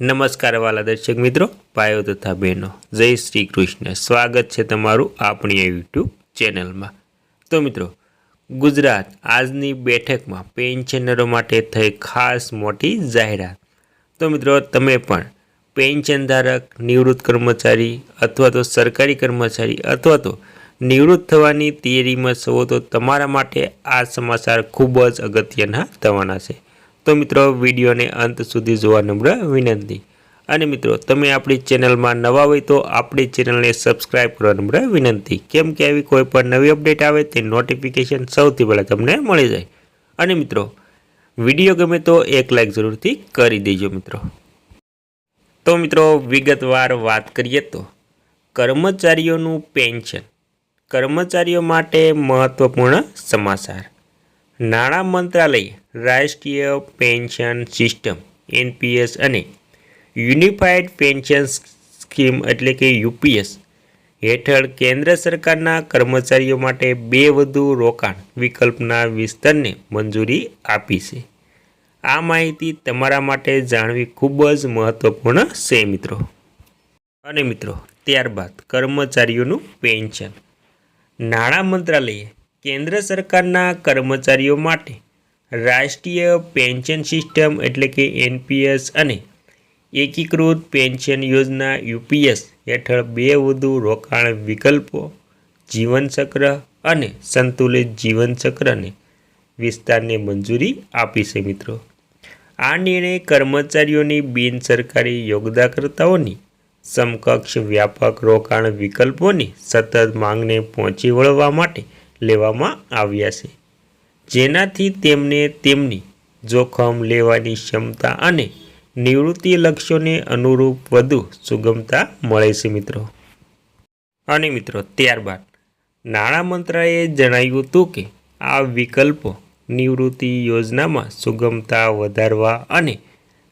નમસ્કાર વાલા દર્શક મિત્રો, ભાઈઓ તથા બહેનો. જય શ્રી કૃષ્ણ. સ્વાગત છે તમારું આપણી યુટ્યુબ ચેનલમાં. તો મિત્રો, ગુજરાત આજની બેઠકમાં પેન્શનરો માટે થઈ ખાસ મોટી જાહેરાત. તો મિત્રો, તમે પણ પેન્શન ધારક, નિવૃત્ત કર્મચારી અથવા તો સરકારી કર્મચારી અથવા તો નિવૃત્ત થવાની તૈયારીમાં છો તો તમારા માટે આ સમાચાર ખૂબ જ અગત્યના થવાના છે. તો મિત્રો, વિડીયોને અંત સુધી જોવા નમ્ર વિનંતી. અને મિત્રો, તમે આપણી ચેનલમાં નવા હોય તો આપણી ચેનલને સબસ્ક્રાઈબ કરવા નમ્ર વિનંતી. કેમ કે આવી કોઈ પણ નવી અપડેટ આવે તે નોટિફિકેશન સૌથી પહેલાં તમને મળી જાય. અને મિત્રો, વીડિયો ગમે તો એક લાઈક જરૂરથી કરી દેજો મિત્રો. તો મિત્રો, વિગતવાર વાત કરીએ તો, કર્મચારીઓનું પેન્શન. કર્મચારીઓ માટે મહત્વપૂર્ણ સમાચાર. નાણાં મંત્રાલય, રાષ્ટ્રીય પેન્શન સિસ્ટમ, એનપીએસ અને યુનિફાઈડ પેન્શન સ્કીમ એટલે કે યુપીએસ હેઠળ કેન્દ્ર સરકારના કર્મચારીઓ માટે બે વધુ રોકાણ વિકલ્પના વિસ્તરને મંજૂરી આપી છે. આ માહિતી તમારા માટે જાણવી ખૂબ જ મહત્વપૂર્ણ છે, મિત્રો. અને મિત્રો, ત્યારબાદ કર્મચારીઓનું પેન્શન. નાણાં મંત્રાલયે કેન્દ્ર સરકારના કર્મચારીઓ માટે રાષ્ટ્રીય પેન્શન સિસ્ટમ એટલે કે એનપીએસ અને એકીકૃત પેન્શન યોજના યુપીએસ હેઠળ બે વધુ રોકાણ વિકલ્પો, જીવનચક્ર અને સંતુલિત જીવનચક્રને વિસ્તારને મંજૂરી આપી છે મિત્રો. આ નિર્ણય કર્મચારીઓની બિનસરકારી યોગદાનકર્તાઓની સમકક્ષ વ્યાપક રોકાણ વિકલ્પોની સતત માંગને પહોંચી વળવા માટે લેવામાં આવ્યા છે. જેનાથી તેમને તેમની જોખમ લેવાની ક્ષમતા અને નિવૃત્તિ લક્ષ્યોને અનુરૂપ વધુ સુગમતા મળે છે મિત્રો. અને મિત્રો, ત્યારબાદ નાણાં મંત્રાલયે જણાવ્યું હતું કે આ વિકલ્પો નિવૃત્તિ યોજનામાં સુગમતા વધારવા અને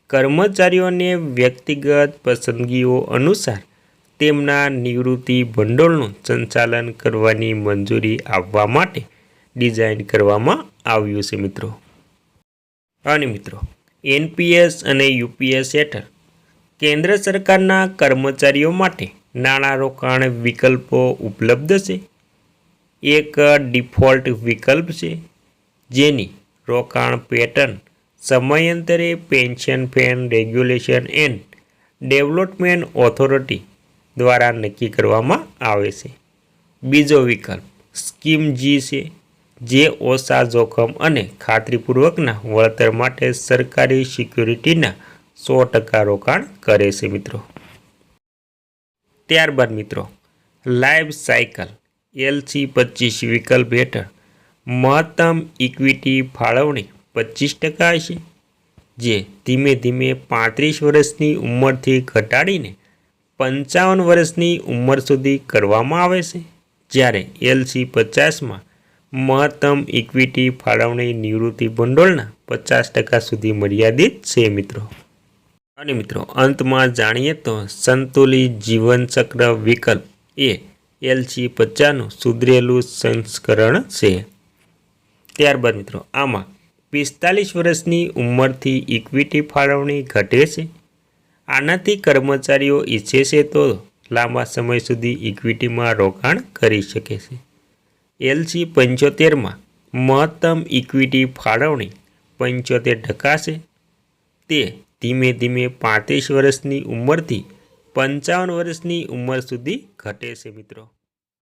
કર્મચારીઓને વ્યક્તિગત પસંદગીઓ અનુસાર તેમના નિવૃત્તિ ભંડોળનું સંચાલન કરવાની મંજૂરી આપવા માટે ડિઝાઇન કરવામાં આવ્યું છે, મિત્રો. અને મિત્રો, એનપીએસ અને યુપીએસ હેઠળ કેન્દ્ર સરકારના કર્મચારીઓ માટે નાણાં રોકાણ વિકલ્પો ઉપલબ્ધ છે. એક ડિફોલ્ટ વિકલ્પ છે, જેની રોકાણ પેટર્ન સમયાંતરે pension fund regulation and development authority દ્વારા નક્કી કરવામાં આવે છે. બીજો વિકલ્પ, સ્કીમ જી છે, જે ઓછા જોખમ અને ખાતરીપૂર્વકના વળતર માટે સરકારી સિક્યુરિટીના સો ટકા રોકાણ કરે છે મિત્રો. ત્યારબાદ મિત્રો, લાઈફ સાયકલ, એલસી પચીસ વિકલ્પ હેઠળ, મહત્તમ ઇક્વિટી ફાળવણી પચીસ ટકા છે જે ધીમે ધીમે પાંત્રીસ વર્ષની ઉંમરથી ઘટાડીને પંચાવન વર્ષની ઉંમર સુધી કરવામાં આવે છે. જ્યારે એલસી પચાસમાં મહત્તમ ઇક્વિટી ફાળવણી નિવૃત્તિ ભંડોળના પચાસ ટકા સુધી મર્યાદિત છે મિત્રો. અને મિત્રો, અંતમાં જાણીએ તો સંતુલિત જીવનચક્ર વિકલ્પ એ એલસી પચાસનું સુધરેલું સંસ્કરણ છે. ત્યારબાદ મિત્રો, આમાં પિસ્તાલીસ વર્ષની ઉંમરથી ઇક્વિટી ફાળવણી ઘટે છે. આનાથી કર્મચારીઓ ઈચ્છે છે તો લાંબા સમય સુધી ઇક્વિટીમાં રોકાણ કરી શકે છે. એલસી પંચોતેરમાં મહત્તમ ઇક્વિટી ફાળવણી પંચોતેર ટકા છે. તે ધીમે ધીમે પાંત્રીસ વર્ષની ઉંમરથી પંચાવન વર્ષની ઉંમર સુધી ઘટે છે મિત્રો.